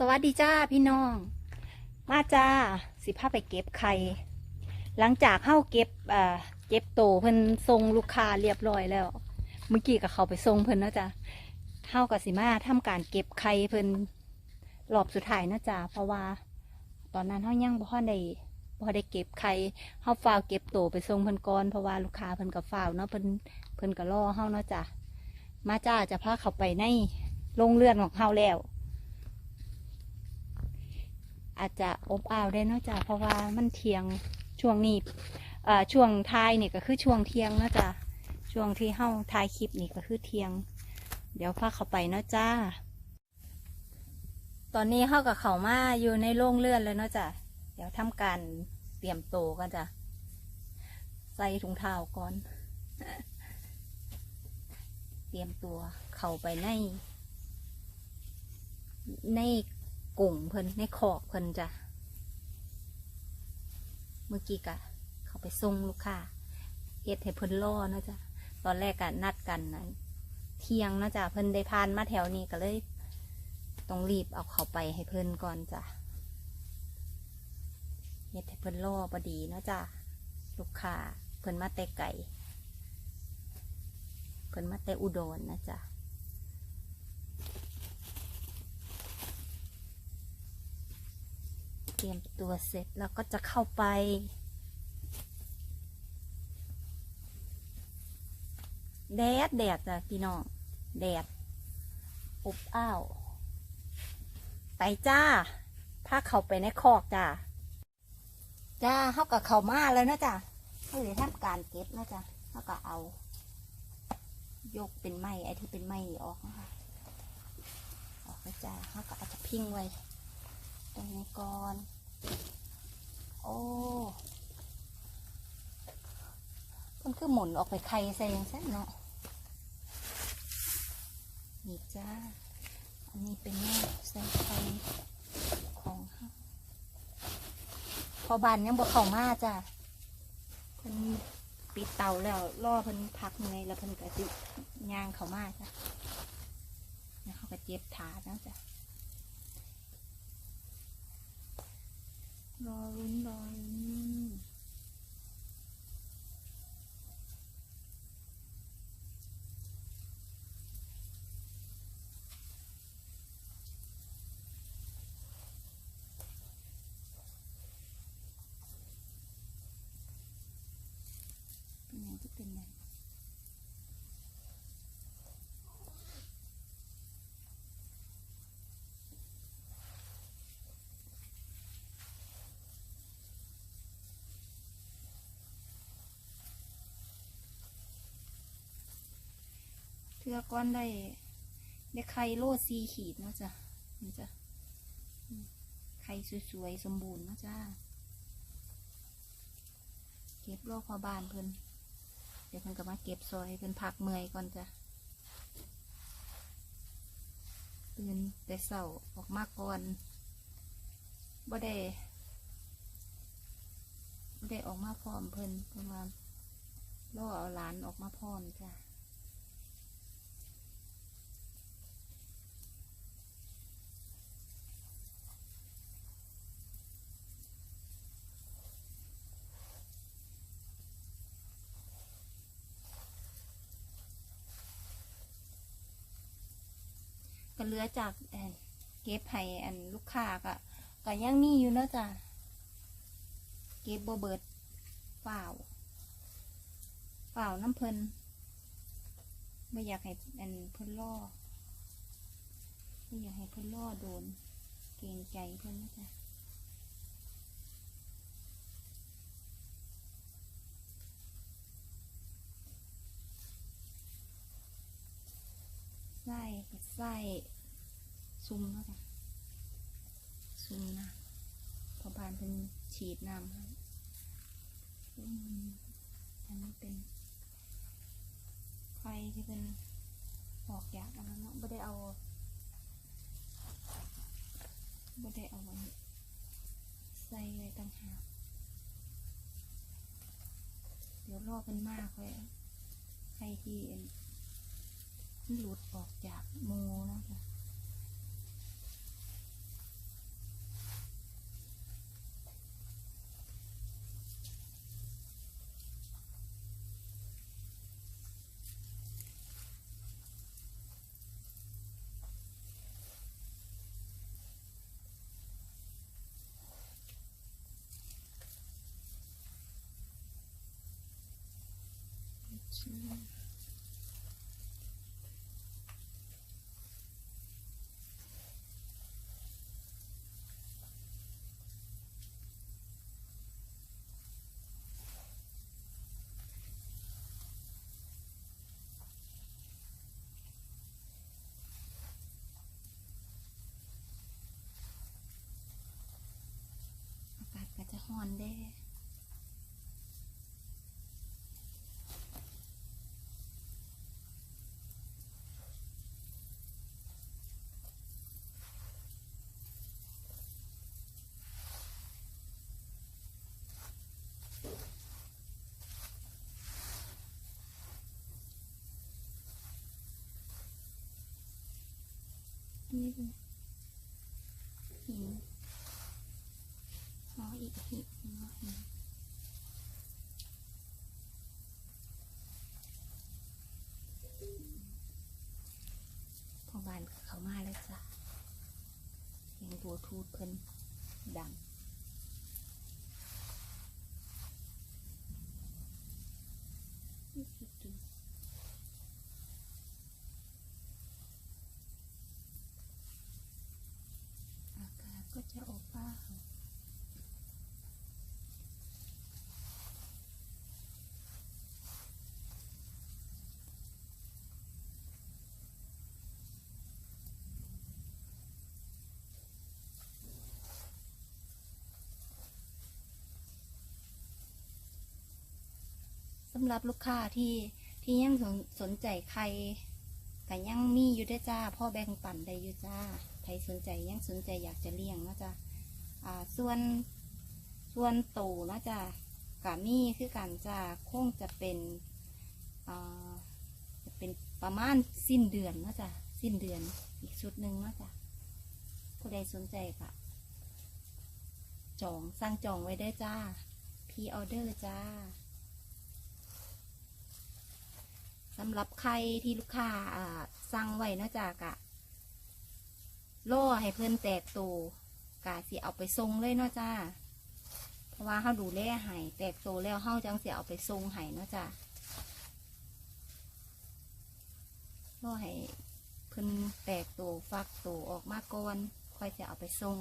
สวัสดีจ้าพี่น้อง มาจ้าสิพาไปเก็บไข่หลังจากเข้าเก็บเอ่อเก็บโตเพิ่นทรงลูกค้าเรียบร้อยแล้ว เมื่อกี้กับเขาไปทรงเพิ่นนะจ้ะเท่ากับสิมาทำการเก็บไข่เพิ่นรอบสุดท้ายนะจ้ะเพราะว่า ตอนนั้นเฮายังบ่ได้บ่ได้เก็บไข่เฮาฝ้าวเก็บโตไปทรงเพิ่นก่อนเพราะว่าลูกค้าเพิ่นก็ฝ้าวเนาะเพิ่นเพิ่นก็รอเฮาเนาะจ้ะมาจ้าจะพาเขาไปในโรงเรือนของเฮาแล้ว อาจจะอบอ้าวได้เนอกจากเพราะว่ามันเทียงช่วงนี้ช่วงทายนี่ก็คือช่วงเทียงเนาะจ้ะช่วงที่เฮาทายคลิปนี่ก็คือเทียง เดี๋ยวพาเขาไปเนาะจ้า ตอนนี้เฮากับเขามาอยู่ในโรงเรือนแล้วเนาะจ้ะเดี๋ยวทำการเตรียมโตวกันจ้ะใส่ถุงเท้าก่อน เตรียมตัวเข้าไปใน ใน กลุ่มเพิ่นในขอกเพิ่นจ้ะ เมื่อกี้กะ เขาไปส่งลูกค้าเฮ็ดให้เพิ่นรอเนาะจ้ะตอนแรกกะนัดกันนะเที่ยงเนาะจ้ะเพิ่นได้ผ่านมาแถวนี้ก็เลยต้องรีบเอาเขาไปให้เพิ่นก่อนจ้ะเฮ็ดให้เพิ่นรอบดีเนาะจ้ะลูกค้าเพิ่นมาแต่ไก่เพิ่นมาแต่อุดรนะจ้ะ เตรียมตัวเสร็จแล้วก็จะเข้าไป แดดแดดจ้ะพี่น้อง แดด อบอ้าว ไปจ้าพาเขาไปในคอกจ้าจ้าเขากับเขามาแล้วนะจ้ะเขาเลยทำการเก็บนะจ้ะเขาก็เอา ยกเป็นไม้ไอ้ที่เป็นไม้ออกนะคะออกไปจ้าเขาก็อาจจะพิงไว้ ตรงนี้ก่อน โอ้มันคือหมุนออกไปไข่ใส่ยังไงเนาะนี่จ้า อันนี้เป็นแม่ใส่ไข่ของเฮาพอบานยังบ่เข้ามาจ้ะเพิ่นปิดเตาแล้วล่อเพิ่นพักในแล้วเพิ่นก็สิย่างเข้ามาจ้ะแล้วเขาก็เจ็บถาดนะจ้ะ รอรุ้นรอรุ้น ทือก้อนได้ ได้ไข่โลดซีขีดเนาะจ้ะนี่จ้ะไข่สวยๆ สมบูรณ์เนาะจ้า เก็บโลกพอบานเพิ่นเดี๋ยวเพิ่นก็มาเก็บซอยเพิ่นพักเมื่อยก่อนจ้ะตื่นแต่เสาออกมาก่อนบ่ได้บ่ได้ออกมาพร้อมเพิ่นเพระว่าล่อเอาหลานออกมาพร้อมจ้ะ เหลือจากเก็บให้อันลูกค้าก็ก็ยังมีอยู่เนาะจ้ะเก็บบ่เบิดเปล่าเปล่าน้ำเพลินไม่อยากให้อันเพิ่นล่อไม่อยากให้เพิ่นล่อโดน เกรงใจเพิ่นนะจ๊ะไส้ไส้ ซุ่มแล้วจ้ะซุ่มนะพอบานเป็นฉีดน้ำให้อืมอันนี้เป็นไฟที่เป็นออกอยากอันนั้นเนาะไม่ได้เอาไม่ได้เอาไว้ใส่ไว้ต่างหากเดี๋ยวรอเป็นมากเลยไฟที่หลุดออกจากโมนะจ๊ะ อนเด้นี่เป็นหินอ๋ออีกหินอ๋อหินพอบาน เลยจ้ะเสียงตัวทูดเพิ่นดัง อากาศก็จะอบอ้าวสำหรับลูกค้าที่ที่ยังสนสนใจใครก็ยังมีอยู่ได้จ้า พ่อแบ่งปันได้อยู่จ้าใครสนใจยังสนใจอยากจะเลี้ยงเนาะจ้าอ่าส่วนส่วนโตเนาะจ้ากะมีคือกันจ้าคงจะเป็นอ่าจะเป็นประมาณสิ้นเดือนเนาะจ้าสิ้นเดือนอีกชุดหนึ่งเนาะจ้าผู้ใดสนใจก็จองสั่งจองไว้ได้จ้าพีออเดอร์จ้า สำหรับใครที่ลูกค้าอ่าสั่งไว้เนาะจากะล่อให้เพิ่นแตกโตกะสิเอาไปทรงเลยเนาะจ้าเพราะว่าเขาดูแลให้แตกโตแล้วเขาจังสิเอาไปทรงให้เนาะจ้าล่อให้เพิ่นแตกโตฟักโตออกมาก่อนค่อยจะเอาไปทรง